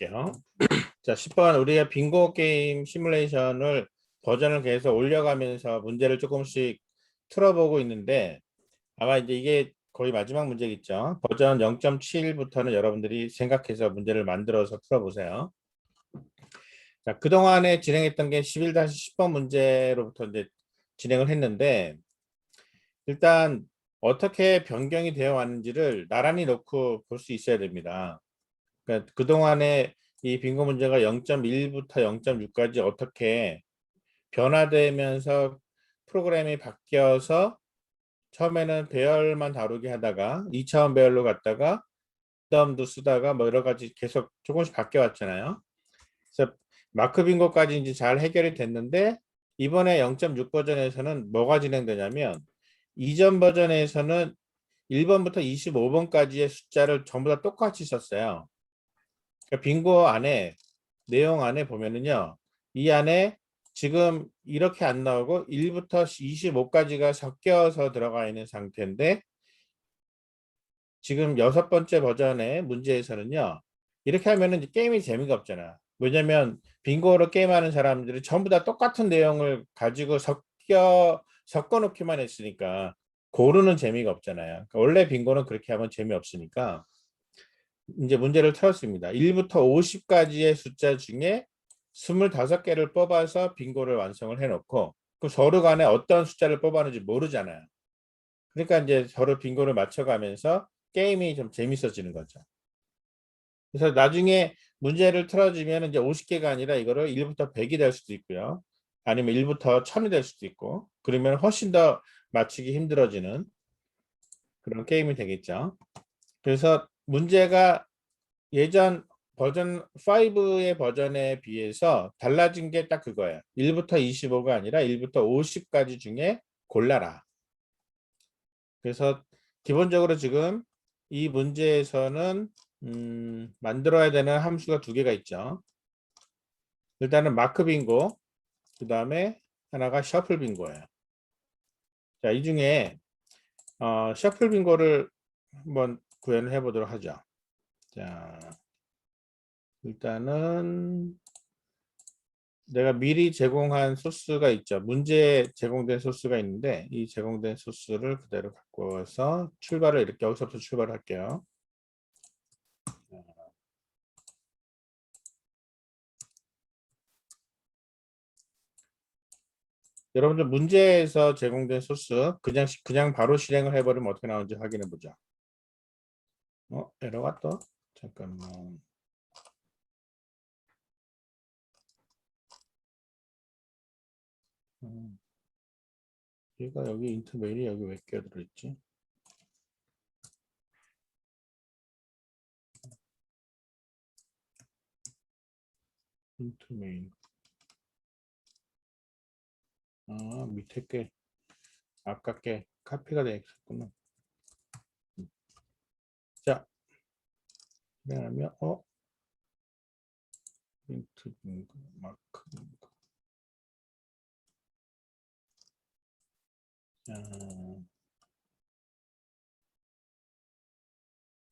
할게요. 자, 10번 우리가 빙고 게임 시뮬레이션을 버전을 계속 올려가면서 문제를 조금씩 틀어보고 있는데 아마 이제 이게 거의 마지막 문제겠죠. 버전 0.7부터는 여러분들이 생각해서 문제를 만들어서 풀어보세요. 자, 그동안에 진행했던 게 11-10번 문제로부터 이제 진행을 했는데 일단 어떻게 변경이 되어 왔는지를 나란히 놓고 볼 수 있어야 됩니다. 그러니까 그동안에 이 빙고 문제가 0.1부터 0.6까지 어떻게 변화되면서 프로그램이 바뀌어서 처음에는 배열만 다루게 하다가 2차원 배열로 갔다가 덤도 쓰다가 뭐 여러 가지 계속 조금씩 바뀌어 왔잖아요. 그래서 마크 빙고까지 이제 잘 해결이 됐는데 이번에 0.6 버전에서는 뭐가 진행되냐면 이전 버전에서는 1번부터 25번까지의 숫자를 전부 다 똑같이 썼어요. 그러니까 빙고 안에 내용 안에 보면은요. 이 안에 지금 이렇게 안 나오고 1부터 25까지가 섞여서 들어가 있는 상태인데 지금 여섯 번째 버전의 문제에서는요. 이렇게 하면은 게임이 재미가 없잖아. 왜냐면 빙고로 게임하는 사람들이 전부 다 똑같은 내용을 가지고 섞여 섞어 놓기만 했으니까 고르는 재미가 없잖아요. 그러니까 원래 빙고는 그렇게 하면 재미없으니까 이제 문제를 틀었습니다. 1부터 50까지의 숫자 중에 25개를 뽑아서 빙고를 완성을 해놓고 그 서로 간에 어떤 숫자를 뽑았는지 모르잖아요. 그러니까 이제 서로 빙고를 맞춰가면서 게임이 좀 재밌어지는 거죠. 그래서 나중에 문제를 틀어주면 이제 50개가 아니라 이거를 1부터 100이 될 수도 있고요. 아니면 1부터 1000이 될 수도 있고 그러면 훨씬 더 맞추기 힘들어지는 그런 게임이 되겠죠. 그래서 문제가 예전 버전 5의 버전에 비해서 달라진 게 딱 그거예요. 1부터 25가 아니라 1부터 50까지 중에 골라라. 그래서 기본적으로 지금 이 문제에서는 음, 만들어야 되는 함수가 두 개가 있죠. 일단은 마크 빙고, 그 다음에 하나가 셔플 빙고예요. 자, 이 중에 어, 셔플 빙고를 한번 구현을 해보도록 하죠. 자, 일단은 내가 미리 제공한 소스가 있죠. 문제에 제공된 소스가 있는데 이 제공된 소스를 그대로 갖고 와서 출발을 이렇게 여기서부터 출발할게요. 여러분들 문제에서 제공된 소스 그냥 시- 그냥 바로 실행을 해버리면 어떻게 나오는지 확인해 보자. 어 에러가 또 잠깐만. 음. 얘가 여기 인트 메일이 여기 왜 끼어들어 있지? 인트 메일. 아 밑에 게 아깝게 카피가 되어 있었구나. 음. 자, 그러면 어 인트 빙고, 마크. 자,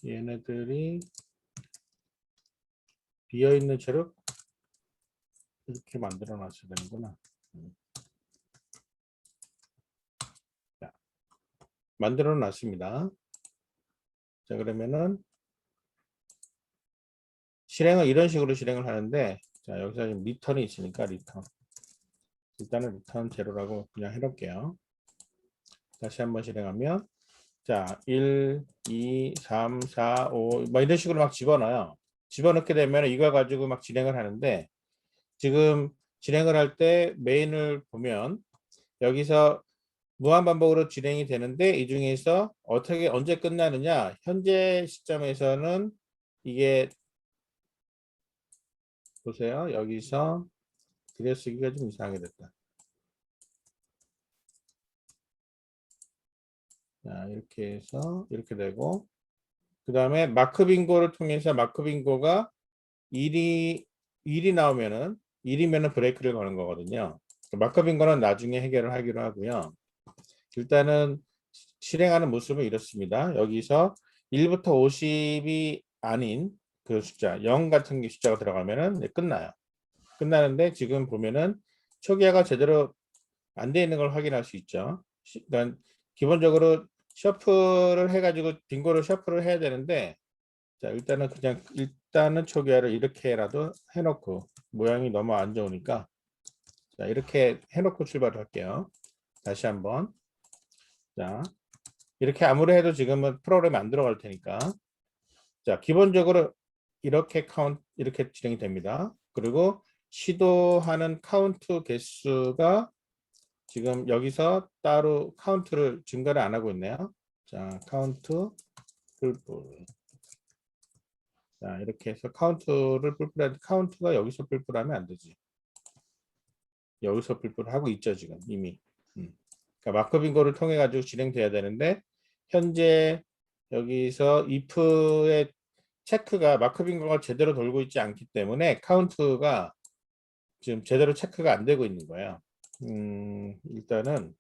얘네들이 비어 있는 채로 이렇게 만들어 놨어야 되는구나. 음. 자, 만들어 놨습니다. 자, 그러면은 실행을 이런 식으로 실행을 하는데 자, 여기서 지금 리턴이 있으니까 리턴. 일단은 리턴 제로라고 그냥 해놓을게요. 다시 한번 실행하면 자, 1, 2, 3, 4, 5, 뭐 이런 식으로 막 집어넣어요. 집어넣게 되면 이걸 가지고 막 진행을 하는데 지금 진행을 할 때 메인을 보면 여기서 무한 반복으로 진행이 되는데 이 중에서 어떻게 언제 끝나느냐 현재 시점에서는 이게 보세요 여기서 들여쓰기가 좀 이상하게 됐다 자 이렇게 해서 이렇게 되고 그 다음에 마크 빙고를 통해서 마크 빙고가 1이 1이 나오면은 1이면은 브레이크를 거는 거거든요. 마크 빙고는 나중에 해결을 하기로 하고요. 일단은 실행하는 모습은 이렇습니다. 여기서 1부터 50이 아닌 그 숫자 0 같은 게 숫자가 들어가면은 끝나요. 끝나는데 지금 보면은 초기화가 제대로 안 돼 있는 걸 확인할 수 있죠. 시- 그러니까 기본적으로 셔플을 해가지고 빙고를 셔플을 해야 되는데 자 일단은 그냥 일단은 초기화를 이렇게라도 해놓고 모양이 너무 안 좋으니까 자 이렇게 해놓고 출발을 할게요. 다시 한번 자 이렇게 아무리 해도 지금은 프로그램이 안 들어갈 테니까 자 기본적으로 이렇게 카운트 이렇게 진행이 됩니다. 그리고 시도하는 카운트 개수가 지금 여기서 따로 카운트를 증가를 안 하고 있네요. 자 카운트 뿔뿔 자 이렇게 해서 카운트를 뿔뿔하는데 카운트가 여기서 뿔뿔하면 안 되지. 여기서 뿔뿔 하고 있죠 지금 이미. 음. 그러니까 마크 빙고를 통해 가지고 진행돼야 되는데 현재 여기서 if의 체크가 마크 빙고가 제대로 돌고 있지 않기 때문에 카운트가 지금 제대로 체크가 안 되고 있는 거예요. 음, 일단은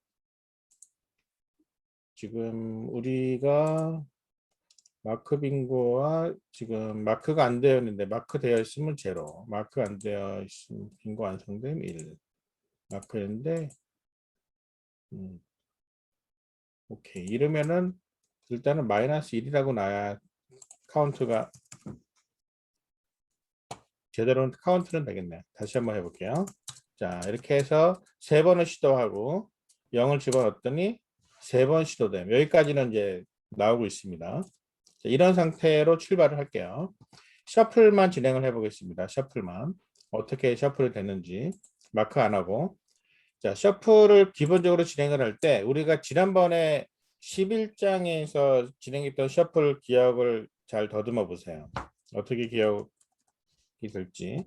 지금 우리가 마크 빙고와 지금 마크가 안 되어 있는데 마크 되어 있으면 제로, 마크 안 되어 있으면 빙고 완성되면 1. 마크인데 음, 오케이 이러면은 일단은 마이너스 1이라고 나야 카운트가 제대로 카운트는 되겠네. 다시 한번 해볼게요. 자 이렇게 해서 세 번을 시도하고 0을 집어넣었더니 세 번 시도됨. 여기까지는 이제 나오고 있습니다. 자, 이런 상태로 출발을 할게요. 셔플만 진행을 해보겠습니다. 셔플만 어떻게 셔플이 됐는지 마크 안 하고 자 셔플을 기본적으로 진행을 할 때 우리가 지난번에 11장에서 진행했던 셔플 기억을 잘 더듬어 보세요. 어떻게 기억이 될지.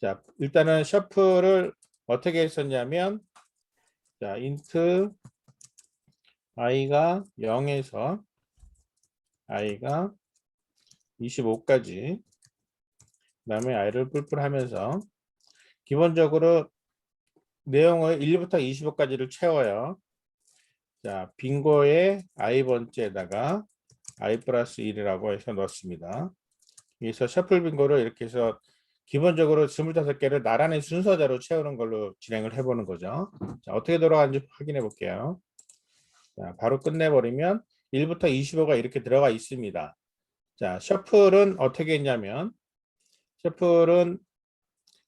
자, 일단은 셔플을 어떻게 했었냐면 자, int i가 0에서 i가 25까지 그 다음에 i를 뿔뿔 하면서 기본적으로 내용을 1부터 25까지를 채워요. 자, 빙고의 i 번째에다가 i 플러스 1이라고 해서 넣습니다. 여기서 셔플 빙고를 이렇게 해서 기본적으로 25개를 나란히 순서대로 채우는 걸로 진행을 해보는 거죠. 자, 어떻게 돌아가는지 확인해 볼게요. 자, 바로 끝내버리면 1부터 25가 이렇게 들어가 있습니다. 자, 셔플은 어떻게 했냐면 셔플은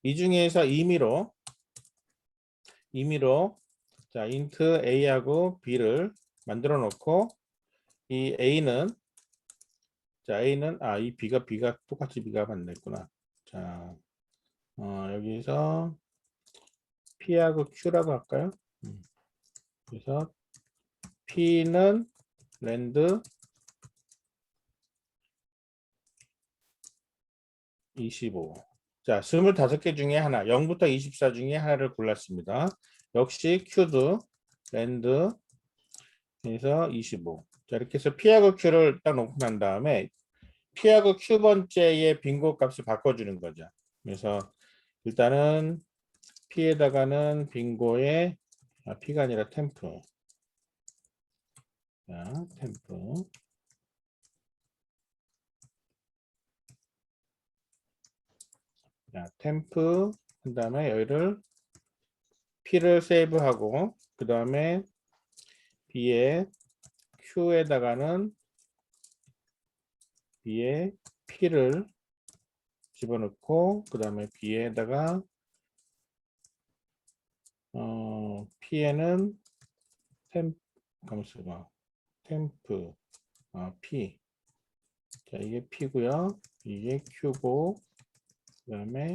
이 중에서 임의로 임의로 자 int a하고 b를 만들어 놓고 이 a는 자 a는 아 이 b가 b가 똑같이 b가 만들구나 자 어, 여기서 p하고 q라고 할까요 음. 그래서 p는 랜드 25 자, 25개 중에 하나, 0부터 24 중에 하나를 골랐습니다. 역시 큐도 랜드 에서 25. 자, 이렇게 해서 P하고 Q를 딱 놓고 난 다음에 P하고 Q 번째의 빙고 값을 바꿔주는 거죠. 그래서 일단은 P에다가는 빙고에 아, P가 아니라 템프. 자, 템프. 자, 템프 그 다음에 여기를 P를 세이브하고 그 다음에 B에 Q에다가는 B에 P를 집어넣고 그 다음에 B에다가 어, P에는 템 잠시만 템프 아 P 자 이게 P고요 이게 Q고 그 다음에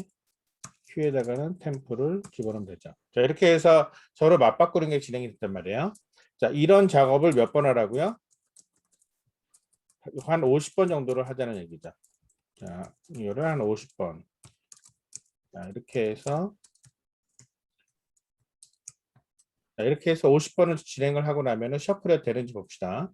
Q에다가는 템플을 집어넣으면 되죠. 자 이렇게 해서 서로 맞바꾸는 게 진행이 됐단 말이에요. 자 이런 작업을 몇 번 하라고요? 한 50번 정도를 하자는 얘기죠. 자 이거를 한 50번. 자 이렇게 해서 자, 이렇게 해서 50번을 진행을 하고 나면은 셔플이 되는지 봅시다.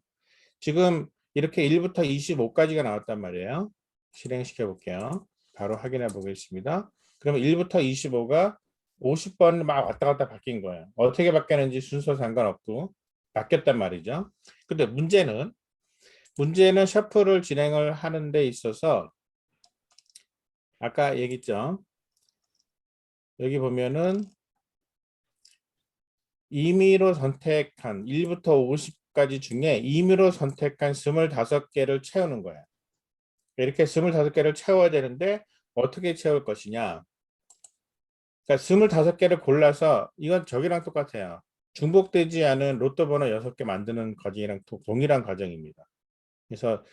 지금 이렇게 1부터 25까지가 나왔단 말이에요. 실행시켜 볼게요. 바로 확인해 보겠습니다. 그러면 1부터 25가 50번 막 왔다 갔다 바뀐 거예요. 어떻게 바뀌었는지 순서 상관없고 바뀌었단 말이죠. 근데 문제는 문제는 셔플을 진행을 하는 데 있어서 아까 얘기했죠. 여기 보면은 임의로 선택한 1부터 50까지 중에 임의로 선택한 25개를 채우는 거야. 이렇게 25개를 채워야 되는데 어떻게 채울 것이냐. 그러니까 25개를 골라서 이건 저기랑 똑같아요. 중복되지 않은 로또 번호 6개 만드는 과정이랑 도- 동일한 과정입니다. 그래서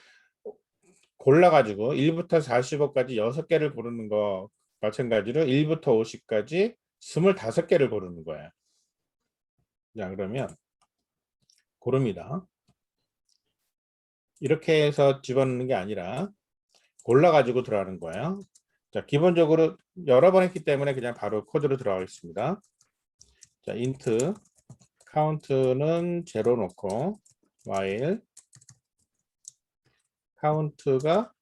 골라가지고 1부터 45까지 6개를 고르는 거 마찬가지로 1부터 50까지 25개를 고르는 거야. 자, 그러면 고릅니다. 이렇게 해서 집어넣는 게 아니라 골라가지고 들어가는 거예요. 자, 기본적으로 여러 번 했기 때문에 그냥 바로 코드로 들어가겠습니다. 자, int count는 제로 놓고 while count가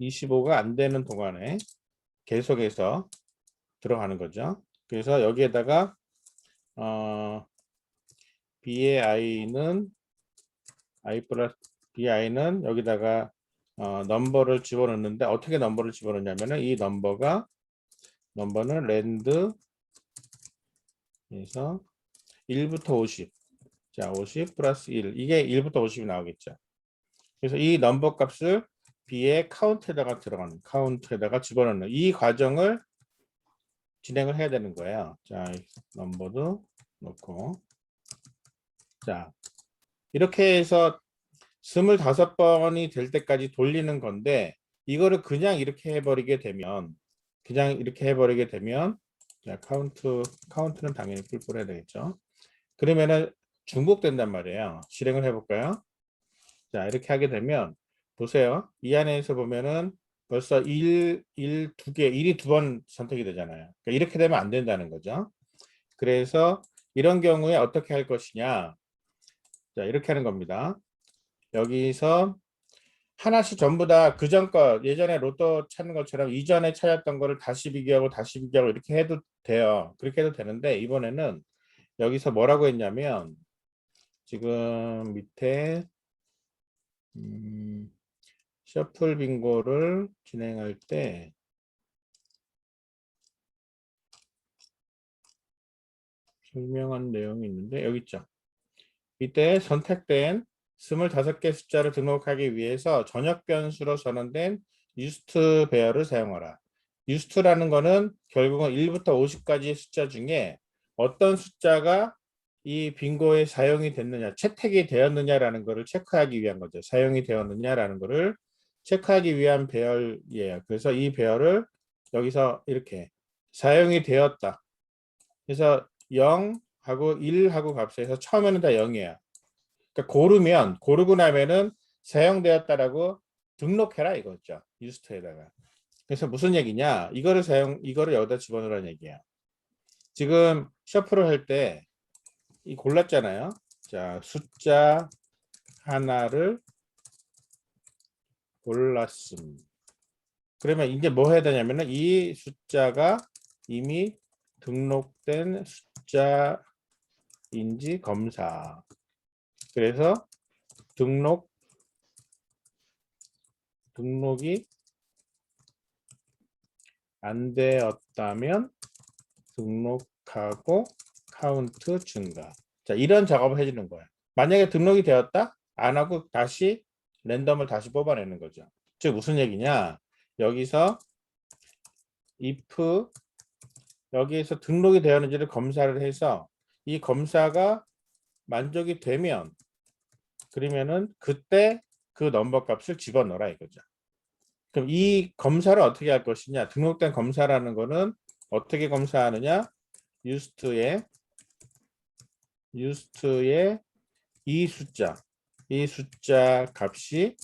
25가 안 되는 동안에 계속해서 들어가는 거죠. 그래서 여기에다가 어, b의 i는 i 플러스 bi는 여기다가 어, 넘버를 집어넣는데 어떻게 넘버를 집어넣냐면은 이 넘버가 넘버는 랜드 에서 1부터 50. 자, 50 플러스 1. 이게 1부터 50이 나오겠죠. 그래서 이 넘버 값을 b의 카운트에다가 들어가는 카운트에다가 집어넣는 이 과정을 진행을 해야 되는 거예요. 자, 이 넘버도 넣고 자, 이렇게 해서 25번이 될 때까지 돌리는 건데 이거를 그냥 이렇게 해버리게 되면 그냥 이렇게 해버리게 되면 자, 카운트 카운트는 당연히 뿔뿔 해야 되겠죠. 그러면은 중복된단 말이에요. 실행을 해볼까요? 자, 이렇게 하게 되면 보세요. 이 안에서 보면은 벌써 1, 1, 두 개, 1이 두 번 선택이 되잖아요. 그러니까 이렇게 되면 안 된다는 거죠. 그래서 이런 경우에 어떻게 할 것이냐. 자, 이렇게 하는 겁니다. 여기서 하나씩 전부 다 그전 거 예전에 로또 찾는 것처럼 이전에 찾았던 거를 다시 비교하고 다시 비교하고 이렇게 해도 돼요. 그렇게 해도 되는데 이번에는 여기서 뭐라고 했냐면 지금 밑에 음, 셔플 빙고를 진행할 때 설명한 내용이 있는데 여기 있죠. 이때 선택된 25개 숫자를 등록하기 위해서 전역 변수로 선언된 유스트 배열을 사용하라. 유스트라는 거는 결국은 1부터 50까지의 숫자 중에 어떤 숫자가 이 빙고에 사용이 됐느냐, 채택이 되었느냐라는 것을 체크하기 위한 거죠. 사용이 되었느냐라는 것을 체크하기 위한 배열이에요. 그래서 이 배열을 여기서 이렇게 사용이 되었다. 그래서 0하고 1하고 값에서 처음에는 다 0이에요. 그러니까 고르면 고르고 나면은 사용되었다라고 등록해라 이거죠. 유스트에다가. 그래서 무슨 얘기냐? 이거를 사용 이거를 여기다 집어넣으라는 얘기야. 지금 셔플을 할 때 이 골랐잖아요. 자, 숫자 하나를 골랐음. 그러면 이제 뭐 해야 되냐면은 이 숫자가 이미 등록된 숫자인지 검사. 그래서 등록 등록이 안 되었다면 등록하고 카운트 증가. 자, 이런 작업을 해주는 거야. 만약에 등록이 되었다? 안 하고 다시 랜덤을 다시 뽑아내는 거죠. 즉 무슨 얘기냐? 여기서 if 여기에서 등록이 되었는지를 검사를 해서 이 검사가 만족이 되면 그러면은 그때 그 넘버 값을 집어넣어라 이거죠. 그럼 이 검사를 어떻게 할 것이냐? 등록된 검사라는 거는 어떻게 검사하느냐? 유스트의 유스트의 이 숫자 이 숫자 값이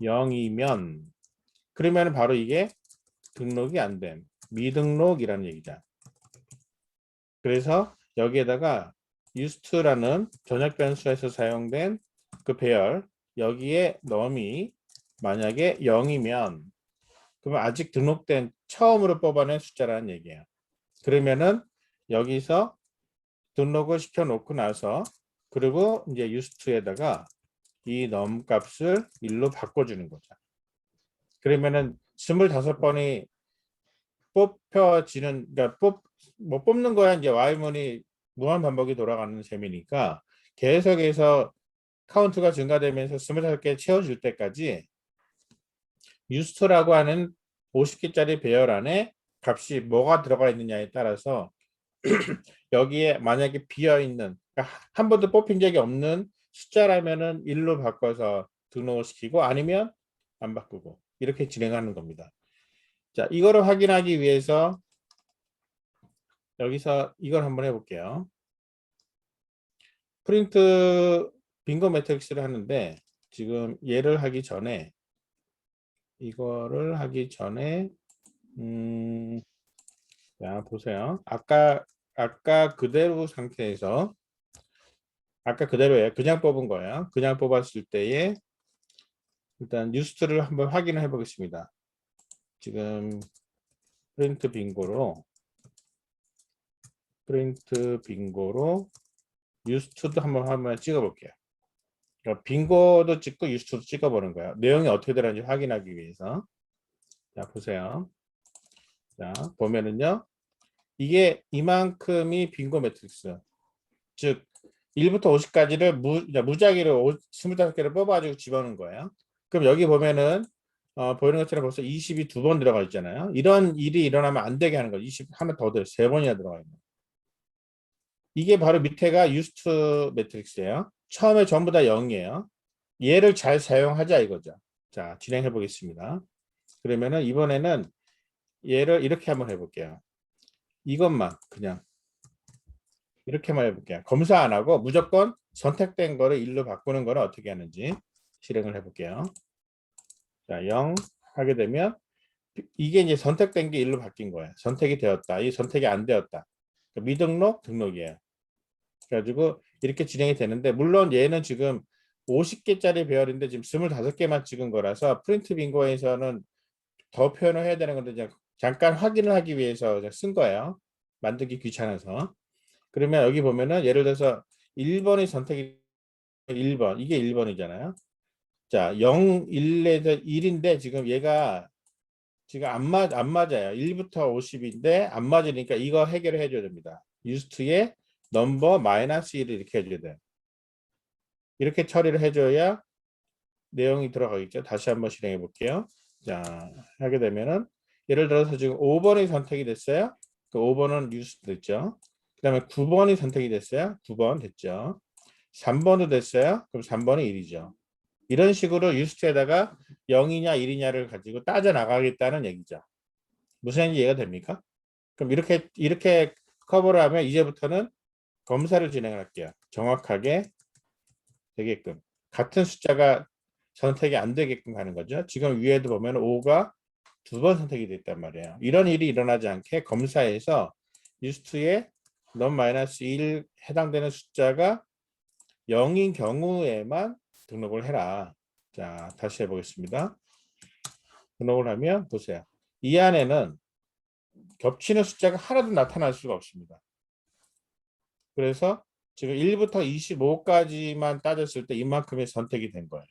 0이면 그러면 바로 이게 등록이 안 된 미등록이라는 얘기죠. 그래서 여기에다가 유스트라는 전역 변수에서 사용된 그 배열 여기에 넘이 만약에 0이면 그러면 아직 등록된 처음으로 뽑아낸 숫자라는 얘기예요. 그러면은 여기서 등록을 시켜 놓고 나서 그리고 이제 유스트에다가 이 넘 값을 1로 바꿔주는 거죠. 그러면은 25번이 뽑혀지는 그러니까 뽑, 뭐 뽑는 거야 이제 Y문이 무한 반복이 돌아가는 셈이니까 계속해서 카운트가 증가되면서 25개 채워질 때까지 유스트라고 하는 50개짜리 배열 안에 값이 뭐가 들어가 있느냐에 따라서 여기에 만약에 비어 있는 그러니까 한 번도 뽑힌 적이 없는 숫자라면은 1로 바꿔서 등록을 시키고 아니면 안 바꾸고 이렇게 진행하는 겁니다. 자, 이거를 확인하기 위해서 여기서 이걸 한번 해볼게요. 프린트 빙고 매트릭스를 하는데 지금 얘를 하기 전에 이거를 하기 전에 음, 자 보세요. 아까 아까 그대로 상태에서 아까 그대로예요. 그냥 뽑은 거예요. 그냥 뽑았을 때에 일단 뉴스트를 한번 확인을 해 보겠습니다. 지금 프린트 빙고로 프린트 빙고로 유스트도 한번 한번 찍어 볼게요. 그러니까 빙고도 찍고 유스트도 찍어 보는 거예요. 내용이 어떻게 되는지 확인하기 위해서. 자 보세요. 자 보면은요. 이게 이만큼이 빙고 매트릭스. 즉 1부터 50까지를 무, 무작위로 25개를 뽑아가지고 집어넣은 거예요. 그럼 여기 보면은 어, 보이는 것처럼 벌써 20이 두 번 들어가 있잖아요. 이런 일이 일어나면 안 되게 하는 거죠. 20 하나 더 들, 세 번이나 들어가 있는. 이게 바로 밑에가 유스트 매트릭스예요. 처음에 전부 다 0이에요. 얘를 잘 사용하자 이거죠. 자, 진행해 보겠습니다. 그러면은 이번에는 얘를 이렇게 한번 해볼게요. 이것만 그냥 이렇게만 해볼게요. 검사 안 하고 무조건 선택된 거를 1로 바꾸는 거는 어떻게 하는지 실행을 해볼게요. 자, 0 하게 되면 이게 이제 선택된 게 1로 바뀐 거예요. 선택이 되었다. 이 선택이 안 되었다. 그러니까 미등록, 등록이에요. 그래가지고 이렇게 진행이 되는데 물론 얘는 지금 50개짜리 배열인데 지금 25개만 찍은 거라서 프린트 빙고에서는 더 표현을 해야 되는 건데 잠깐 확인을 하기 위해서 쓴 거예요. 만들기 귀찮아서. 그러면 여기 보면은 예를 들어서 1번이 선택이 1번 이게 1번이잖아요. 자, 0, 1에서 1인데 지금 얘가 지금 안, 맞, 안 맞아요. 1부터 50인데 안 맞으니까 이거 해결을 해줘야 됩니다. 유스트에 넘버 마이너스 1을 이렇게 해줘야 돼요. 이렇게 처리를 해줘야 내용이 들어가겠죠. 다시 한번 실행해 볼게요. 자, 하게 되면은 예를 들어서 지금 5번이 선택이 됐어요. 그 5번은 유스트 됐죠. 그 다음에 9번이 선택이 됐어요. 9번 됐죠. 3번도 됐어요. 그럼 3번이 1이죠. 이런 식으로 유스트에다가 0이냐 1이냐를 가지고 따져 나가겠다는 얘기죠. 무슨 이해가 됩니까? 그럼 이렇게 이렇게 커버를 하면 이제부터는 검사를 진행할게요. 정확하게 되게끔 같은 숫자가 선택이 안 되게끔 하는 거죠. 지금 위에도 보면 5가 두 번 선택이 됐단 말이에요. 이런 일이 일어나지 않게 검사에서 유스트에 넘 마이너스 1 해당되는 숫자가 0인 경우에만 등록을 해라. 자, 다시 해보겠습니다. 등록을 하면 보세요. 이 안에는 겹치는 숫자가 하나도 나타날 수가 없습니다. 그래서 지금 1부터 25까지만 따졌을 때 이만큼의 선택이 된 거예요.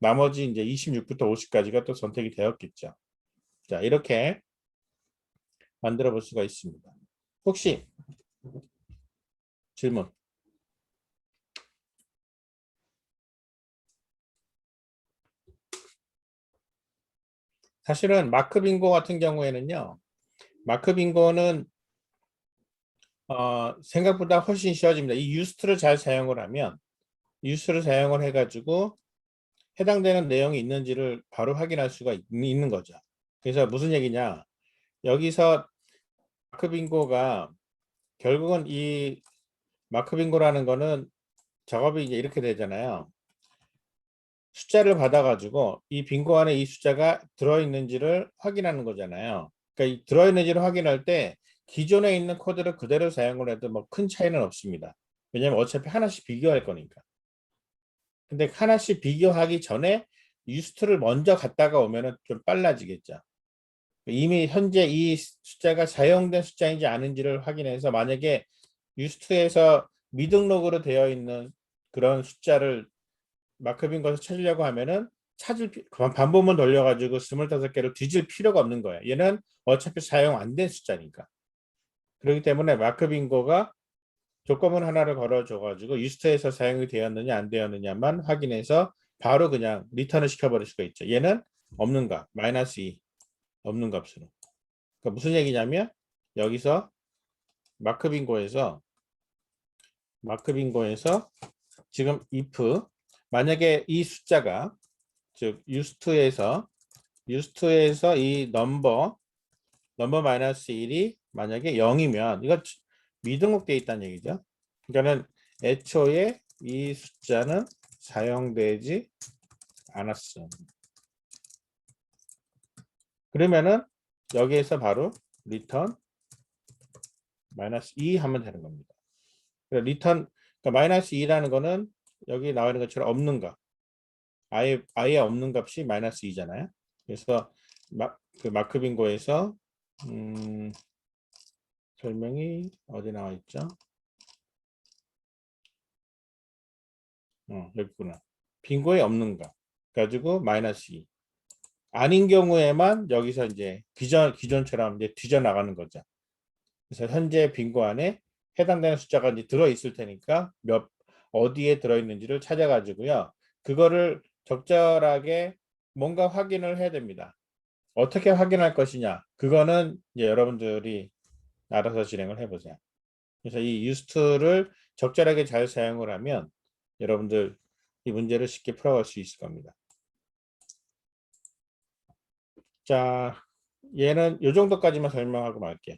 나머지 이제 26부터 50까지가 또 선택이 되었겠죠. 자, 이렇게 만들어 볼 수가 있습니다. 혹시 질문? 사실은 마크 빙고 같은 경우에는요. 마크 빙고는 어, 생각보다 훨씬 쉬워집니다. 이 유스트를 잘 사용을 하면 유스트를 사용을 해가지고 해당되는 내용이 있는지를 바로 확인할 수가 있, 있는 거죠. 그래서 무슨 얘기냐? 여기서 마크 빙고가 결국은 이 마크 빙고라는 거는 작업이 이제 이렇게 되잖아요. 숫자를 받아 가지고 이 빙고 안에 이 숫자가 들어있는지를 확인하는 거잖아요. 그러니까 이 들어있는지를 확인할 때 기존에 있는 코드를 그대로 사용을 해도 뭐 큰 차이는 없습니다. 왜냐하면 어차피 하나씩 비교할 거니까. 근데 하나씩 비교하기 전에 유스트를 먼저 갔다가 오면은 좀 빨라지겠죠. 이미 현재 이 숫자가 사용된 숫자인지 아닌지를 확인해서 만약에 유스트에서 미등록으로 되어 있는 그런 숫자를 마크빈 것을 찾으려고 하면은 찾을 반복만 돌려가지고 25개를 뒤질 필요가 없는 거야. 얘는 어차피 사용 안 된 숫자니까. 그렇기 때문에 마크 빙고가 조건문 하나를 걸어줘가지고 유스트에서 사용이 되었느냐 안 되었느냐만 확인해서 바로 그냥 리턴을 시켜버릴 수가 있죠. 얘는 없는 값, 마이너스 2 없는 값으로. 그러니까 무슨 얘기냐면 여기서 마크 빙고에서 마크 빙고에서 지금 if 만약에 이 숫자가 즉 유스트에서 유스트에서 이 넘버 넘버 마이너스 1이 만약에 0이면 이거 미등록되어 있다는 얘기죠. 그러니까는 애초에 이 숫자는 사용되지 않았어. 그러면은 여기에서 바로 리턴 마이너스 2 하면 되는 겁니다. 그러니까 마이너스 2라는 거는 여기 나와 있는 것처럼 없는 값. 아예 아예 없는 값이 마이너스 2잖아요. 그래서 마, 그 마크 빙고에서 음, 설명이 어디 나와 있죠? 어, 여기구나. 빙고에 없는 값. 가지고 마이너스 2. 아닌 경우에만 여기서 이제 기존 기존처럼 이제 뒤져 나가는 거죠. 그래서 현재 빙고 안에 해당되는 숫자가 이제 들어 있을 테니까 몇 어디에 들어 있는지를 찾아 가지고요. 그거를 적절하게 뭔가 확인을 해야 됩니다. 어떻게 확인할 것이냐? 그거는 이제 여러분들이 알아서 진행을 해 보세요. 그래서 이 유스트를 적절하게 잘 사용을 하면 여러분들 이 문제를 쉽게 풀어갈 수 있을 겁니다. 자, 얘는 요 정도까지만 설명하고 말게요.